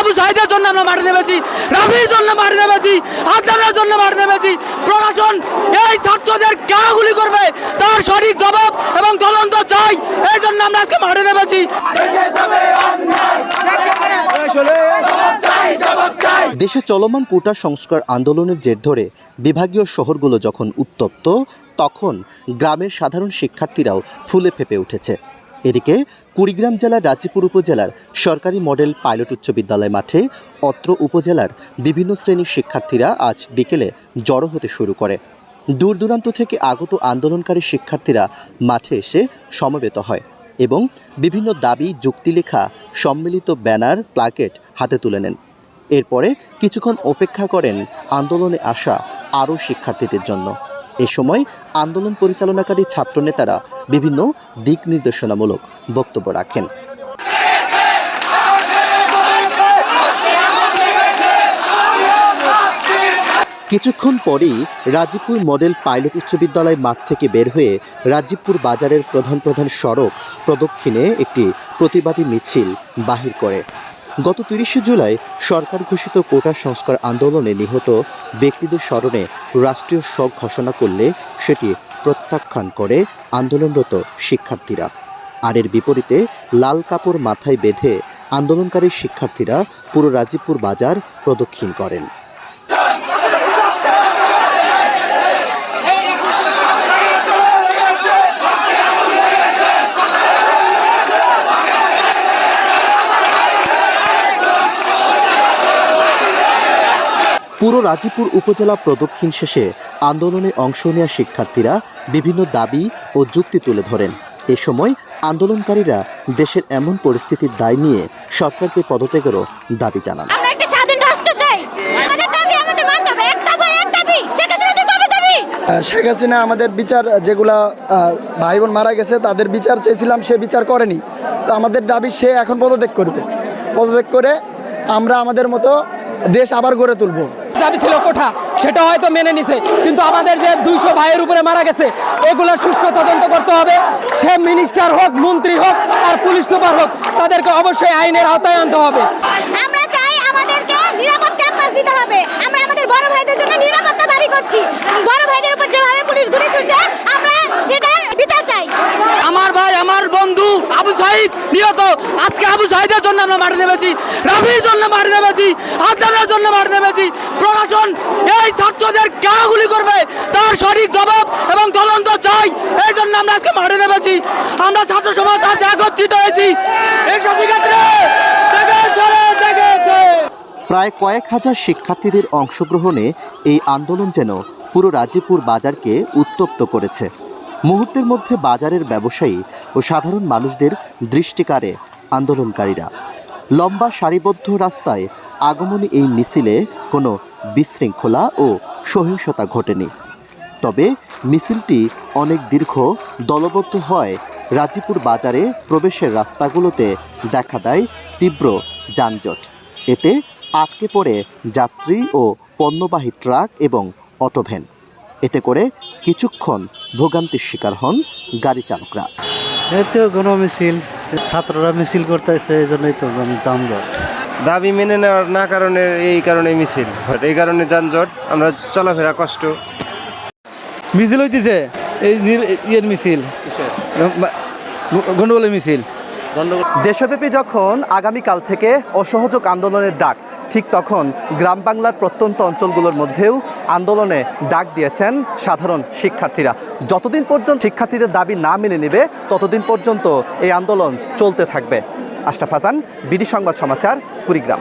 আবু সাইদের জন্য আমরা মাঠে নেমেছি, রাফির জন্য মাঠে নেমেছি আদানের জন্য মাঠে নেমেছি। প্রশাসন এই ছাত্রদের কেন গুলি করবে, তার সঠিক জবাব এবং তদন্ত চাই, এই জন্য আমরা আজকে মাঠে নেমেছি। দেশে চলমান কোটা সংস্কার আন্দোলনের জের ধরে বিভাগীয় শহরগুলো যখন উত্তপ্ত, তখন গ্রামের সাধারণ শিক্ষার্থীরাও ফুলে ফেপে উঠেছে। এদিকে কুড়িগ্রাম জেলার রাজীপুর উপজেলার সরকারি মডেল পাইলট উচ্চ বিদ্যালয় মাঠে অত্র উপজেলার বিভিন্ন শ্রেণির শিক্ষার্থীরা আজ বিকেলে জড়ো হতে শুরু করে। দূর দূরান্ত থেকে আগত আন্দোলনকারী শিক্ষার্থীরা মাঠে এসে সমবেত হয় এবং বিভিন্ন দাবি, যুক্তি লেখা, সম্মিলিত ব্যানার, প্লাকেট হাতে তুলে নেন। এরপরে কিছুক্ষণ অপেক্ষা করেন আন্দোলনে আসা আরও শিক্ষার্থীদের জন্য। এ সময় আন্দোলন পরিচালনাকারী ছাত্রনেতারা বিভিন্ন দিক নির্দেশনামূলক বক্তব্য রাখেন। কিছুক্ষণ পরেই রাজীবপুর মডেল পাইলট উচ্চ বিদ্যালয় মাঠ থেকে বের হয়ে রাজীবপুর বাজারের প্রধান প্রধান সড়ক প্রদক্ষিণে একটি প্রতিবাদী মিছিল বাহির করে। গত তিরিশে জুলাই সরকার ঘোষিত কোটা সংস্কার আন্দোলনে নিহত ব্যক্তিদের স্মরণে রাষ্ট্রীয় শোক ঘোষণা করলে সেটি প্রত্যাখ্যান করে আন্দোলনরত শিক্ষার্থীরা। আর এর বিপরীতে লাল কাপড় মাথায় বেঁধে আন্দোলনকারী শিক্ষার্থীরা পুরো রাজীবপুর বাজার প্রদক্ষিণ করেন। পুরো রাজীপুর উপজেলা প্রদক্ষিণ শেষে আন্দোলনে অংশ নেওয়া শিক্ষার্থীরা বিভিন্ন দাবি ও যুক্তি তুলে ধরেন। এ সময় আন্দোলনকারীরা দেশের এমন পরিস্থিতির দায় নিয়ে সরকারকে পদত্যাগেরও দাবি জানান। শেখ হাসিনা আমাদের বিচার যেগুলা ভাই বোন মারা গেছে তাদের বিচার চেয়েছিলাম সে বিচার করেনি। তো আমাদের দাবি সে এখন পদত্যাগ করবে। পদত্যাগ করে আমরা আমাদের মতো দেশ আবার গড়ে তুলবো। দাবি ছিল কোঠা, সেটা হয়তো মেনে নিছে। কিন্তু আমাদের যে দুইশো ভাইয়ের উপরে মারা গেছে, এগুলো সুষ্ঠু তদন্ত করতে হবে। সে মিনিস্টার হোক, মন্ত্রী হোক, আর পুলিশ সুপার হোক, তাদেরকে অবশ্যই আইনের আওতায় আনতে হবে। আমরা চাই আমাদেরকে নিরাপদ ক্যাম্পাস দিতে হবে। আমরা আমাদের বড় ভাইদের জন্য নিরাপত্তা দাবি করছি বড় ভাইদের উপর যেভাবে পুলিশ গুলি ছুটছে আমরা সেটার বিচার চাই আমার ভাই আমার বন্ধু আবু সাইদ, নিহত। আজকে আবু সাইদের জন্য আমরা মাঠে নেমেছি, রাফির জন্য মাঠে নেমেছি আদানের জন্য মাঠে নেমেছি। প্রশাসন এই ছাত্রদের কেন গুলি করবে? তার সঠিক জবাব এবং তদন্ত চাই। এই জন্য আমরা আজকে মাঠে নেমেছি। আমরা ছাত্র সমাজ আজ একত্রিত হয়েছি। প্রায় কয়েক হাজার শিক্ষার্থীদের অংশগ্রহণে এই আন্দোলন যেন পুরো রাজীপুর বাজারকে উত্তপ্ত করেছে। মুহূর্তের মধ্যে বাজারের ব্যবসায়ী ও সাধারণ মানুষদের দৃষ্টিকারে আন্দোলনকারীরা। লম্বা সারিবদ্ধ রাস্তায় আগমনী এই মিছিলে কোনো বিশৃঙ্খলা ও সহিংসতা ঘটেনি। তবে মিছিলটি অনেক দীর্ঘ, দলবদ্ধ হয়। রাজীপুর বাজারে প্রবেশের রাস্তাগুলোতে দেখা দেয় তীব্র যানজট। এতে আটকে পড়ে যাত্রী ও পণ্যবাহী ট্রাক এবং অটোভ্যান। এতে করে কিছুক্ষণ ভোগান্তির শিকার হন গাড়ি চালকরা। এই তো গণমিছিল ছাত্ররা মিছিল করতেছে এই জন্যই তো যানজট। দাবি মেনে নেওয়ার না কারণে এই কারণে মিছিল। এই কারণে যানজট আমরা চলাফেরা কষ্ট। মিছিল হইতেছে এই ইয়ের মিছিল। গন্ডগোলের মিছিল। দেশব্যাপী যখন আগামীকাল থেকে অসহযোগ আন্দোলনের ডাক ঠিক তখন গ্রাম বাংলার প্রত্যন্ত অঞ্চলগুলোর মধ্যেও আন্দোলনে ডাক দিয়েছেন সাধারণ শিক্ষার্থীরা। যতদিন পর্যন্ত শিক্ষার্থীদের দাবি না মেনে নেবে, ততদিন পর্যন্ত এই আন্দোলন চলতে থাকবে। আশরাফ হাসান, বিডি সংবাদ সমাচার, কুড়িগ্রাম।